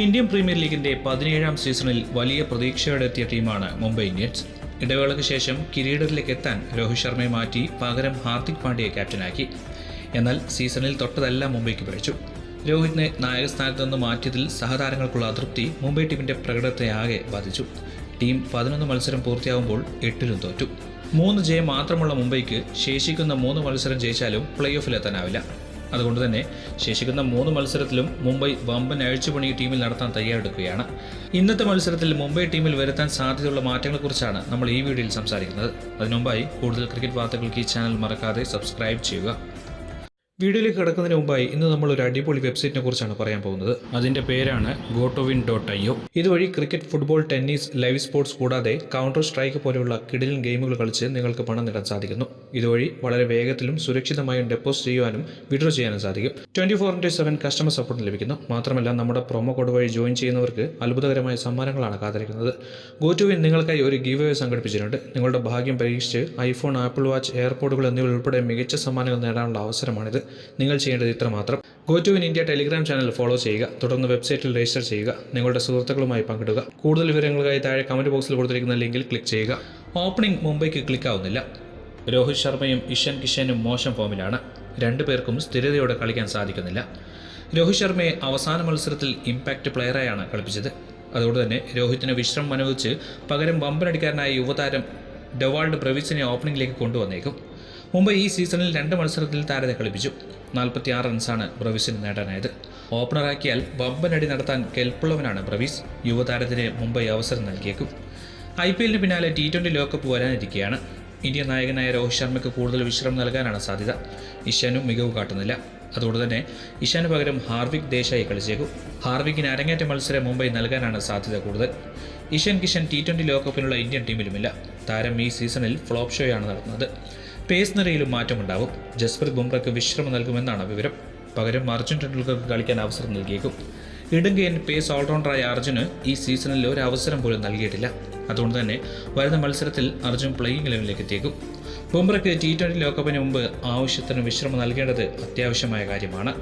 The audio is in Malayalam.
ഇന്ത്യൻ പ്രീമിയർ ലീഗിന്റെ പതിനേഴാം സീസണിൽ വലിയ പ്രതീക്ഷയോടെ എത്തിയ ടീമാണ് മുംബൈ ഇന്ത്യൻസ്. ഇടവേളയ്ക്ക് ശേഷം കിരീടത്തിലേക്ക് എത്താൻ രോഹിത് ശർമ്മയെ മാറ്റി പകരം ഹാർദിക് പാണ്ഡ്യയെ ക്യാപ്റ്റനാക്കി. എന്നാൽ സീസണിൽ തൊട്ടതെല്ലാം മുംബൈക്ക് പിഴച്ചു രോഹിത്തിനെ നായകസ്ഥാനത്ത് നിന്ന് മാറ്റിയതിൽ സഹതാരങ്ങൾക്കുള്ള അതൃപ്തി മുംബൈ ടീമിന്റെ പ്രകടനത്തെ ആകെ ബാധിച്ചു. ടീം പതിനൊന്ന് മത്സരം പൂർത്തിയാകുമ്പോൾ എട്ടിലും തോറ്റു. മൂന്ന് ജയം മാത്രമുള്ള മുംബൈക്ക് ശേഷിക്കുന്ന മൂന്ന് മത്സരം ജയിച്ചാലും പ്ലേ ഓഫിലെത്താനാവില്ല അതുകൊണ്ട് തന്നെ ശേഷിക്കുന്ന മൂന്ന് മത്സരത്തിലും മുംബൈ വമ്പൻ അഴിച്ചുപണി ടീമിൽ നടത്താൻ തയ്യാറെടുക്കുകയാണ്. ഇന്നത്തെ മത്സരത്തിൽ മുംബൈ ടീമിൽ വരുത്താൻ സാധ്യതയുള്ള മാറ്റങ്ങളെക്കുറിച്ചാണ് നമ്മൾ ഈ വീഡിയോയിൽ സംസാരിക്കുന്നത്. അതിനുമുമ്പായി കൂടുതൽ ക്രിക്കറ്റ് വാർത്തകൾക്ക് ഈ ചാനൽ മറക്കാതെ സബ്സ്ക്രൈബ് ചെയ്യുക. വീഡിയോയിലേക്ക് കിടക്കുന്നതിന് മുമ്പായി ഇന്ന് നമ്മൾ ഒരു അടിപൊളി വെബ്സൈറ്റിനെ കുറിച്ചാണ് പറയാൻ പോകുന്നത്. അതിന്റെ പേരാണ് ഗോട്ടോവിൻ ഡോട്ട് ഐ ഒ. ഇതുവഴി cricket football tennis live sports കൂടാതെ കൗണ്ടർ സ്ട്രൈക്ക് പോലെയുള്ള കിടിലൻ ഗെയിമുകൾ കളിച്ച് നിങ്ങൾക്ക് പണം നേടാൻ സാധിക്കുന്നു. ഇതുവഴി വളരെ വേഗത്തിലും സുരക്ഷിതമായും ഡെപ്പോസിറ്റ് ചെയ്യുവാനും വിഡ്രോ ചെയ്യാനും സാധിക്കും. Twenty four into seven customer support ലഭിക്കുന്നു. മാത്രമല്ല നമ്മുടെ പ്രൊമോ കോഡ് വഴി ജോയിൻ ചെയ്യുന്നവർക്ക് അത്ഭുതകരമായ സമ്മാനങ്ങളാണ് കാത്തിരിക്കുന്നത്. ഗോട്ടോവിൻ നിങ്ങൾക്കായി ഒരു ഗീവ് സംഘടിപ്പിച്ചിട്ടുണ്ട്. നിങ്ങളുടെ ഭാഗ്യം പരീക്ഷിച്ച് ഐഫോൺ ആപ്പിൾ വാച്ച് എയർപോർട്ടുകൾ എന്നിവ ഉൾപ്പെടെ മികച്ച സമ്മാനങ്ങൾ നേടാനുള്ള അവസരമാണിത്. നിങ്ങൾ ചെയ്യേണ്ടത് ഇത്ര മാത്രം. Go to in India Telegram channel follow ചെയ്യുക. തുടർന്ന് വെബ്സൈറ്റിൽ രജിസ്റ്റർ ചെയ്യുക. നിങ്ങളുടെ സുഹൃത്തുക്കളുമായി പങ്കിടുക. കൂടുതൽ വിവരങ്ങൾക്കായി താഴെ കമന്റ് ബോക്സിൽ കൊടുത്തിരിക്കുന്ന ലിങ്കിൽ ക്ലിക്ക് ചെയ്യുക. ഓപ്പണിംഗ് മുംബൈക്ക് ക്ലിക്ക് ആവുന്നില്ല രോഹിത് ശർമ്മയും ഇഷൻ കിഷനും മോശം ഫോമിലാണ്. രണ്ടുപേർക്കും സ്ഥിരതയോടെ കളിക്കാൻ സാധിക്കുന്നില്ല. രോഹിത് ശർമ്മയെ അവസാന മത്സരത്തിൽ ഇമ്പാക്റ്റ് പ്ലെയറായാണ് കളിപ്പിച്ചത്. അതുകൊണ്ട് തന്നെ രോഹിത്തിന് വിശ്രമം അനുവദിച്ച് പകരം വമ്പനടിക്കാരനായ യുവതാരം ഡെവാൾഡ് ബ്രവിസിനെ ഓപ്പണിംഗിലേക്ക് കൊണ്ടുവന്നേക്കും. മുമ്പ് ഈ സീസണിൽ രണ്ട് മത്സരത്തിൽ താരത്തെ കളിപ്പിച്ചു. നാൽപ്പത്തി ആറ് റൺസാണ് ബ്രവീസിന് നേടാനായത്. ഓപ്പണറാക്കിയാൽ ബമ്പനടി നടത്താൻ കെൽപ്പുള്ളവനാണ് ബ്രവീസ്. യുവതാരത്തിന് മുംബൈ അവസരം നൽകിയേക്കും. ഐ പി എല്ലിന് പിന്നാലെ ടി ട്വന്റി ലോകകപ്പ് വരാനിരിക്കുകയാണ് ഇന്ത്യൻ നായകനായ രോഹിത് ശർമ്മയ്ക്ക് കൂടുതൽ വിശ്രമം നൽകാനാണ് സാധ്യത. ഇഷാനും മികവ് കാട്ടുന്നില്ല. അതുകൊണ്ട് തന്നെ ഇഷാന് പകരം ഹാർവിക് ദേശായി കളിച്ചേക്കും. ഹാർവിക്കിന് അരങ്ങേറ്റ മത്സരം മുംബൈ നൽകാനാണ് സാധ്യത കൂടുതൽ. ഇഷാൻ കിഷൻ ടി ട്വന്റി ലോകകപ്പിനുള്ള ഇന്ത്യൻ ടീമിലുമില്ല. താരം ഈ സീസണിൽ ഫ്ലോപ്പ് ഷോയാണ് നടത്തുന്നത്. പേസ് നിരയിലും മാറ്റമുണ്ടാവും. ജസ്പ്രീത് ബുംറയ്ക്ക് വിശ്രമം നൽകുമെന്നാണ് വിവരം. പകരം അർജുൻ ടെണ്ടുൽക്കർക്ക് കളിക്കാൻ അവസരം നൽകിയേക്കും. ഇടുങ്കയൻ പേസ് ഓൾറൗണ്ടറായ അർജുന് ഈ സീസണിൽ ഒരു അവസരം പോലും നൽകിയിട്ടില്ല. അതുകൊണ്ട് തന്നെ വരുന്ന മത്സരത്തിൽ അർജുൻ പ്ലേയിങ് ലെവലിലേക്ക് എത്തിയേക്കും. ബുംറയ്ക്ക് ടി ട്വന്റി ലോകകപ്പിന് മുമ്പ് ആവശ്യത്തിന് വിശ്രമം നൽകേണ്ടത് അത്യാവശ്യമായ കാര്യമാണ്.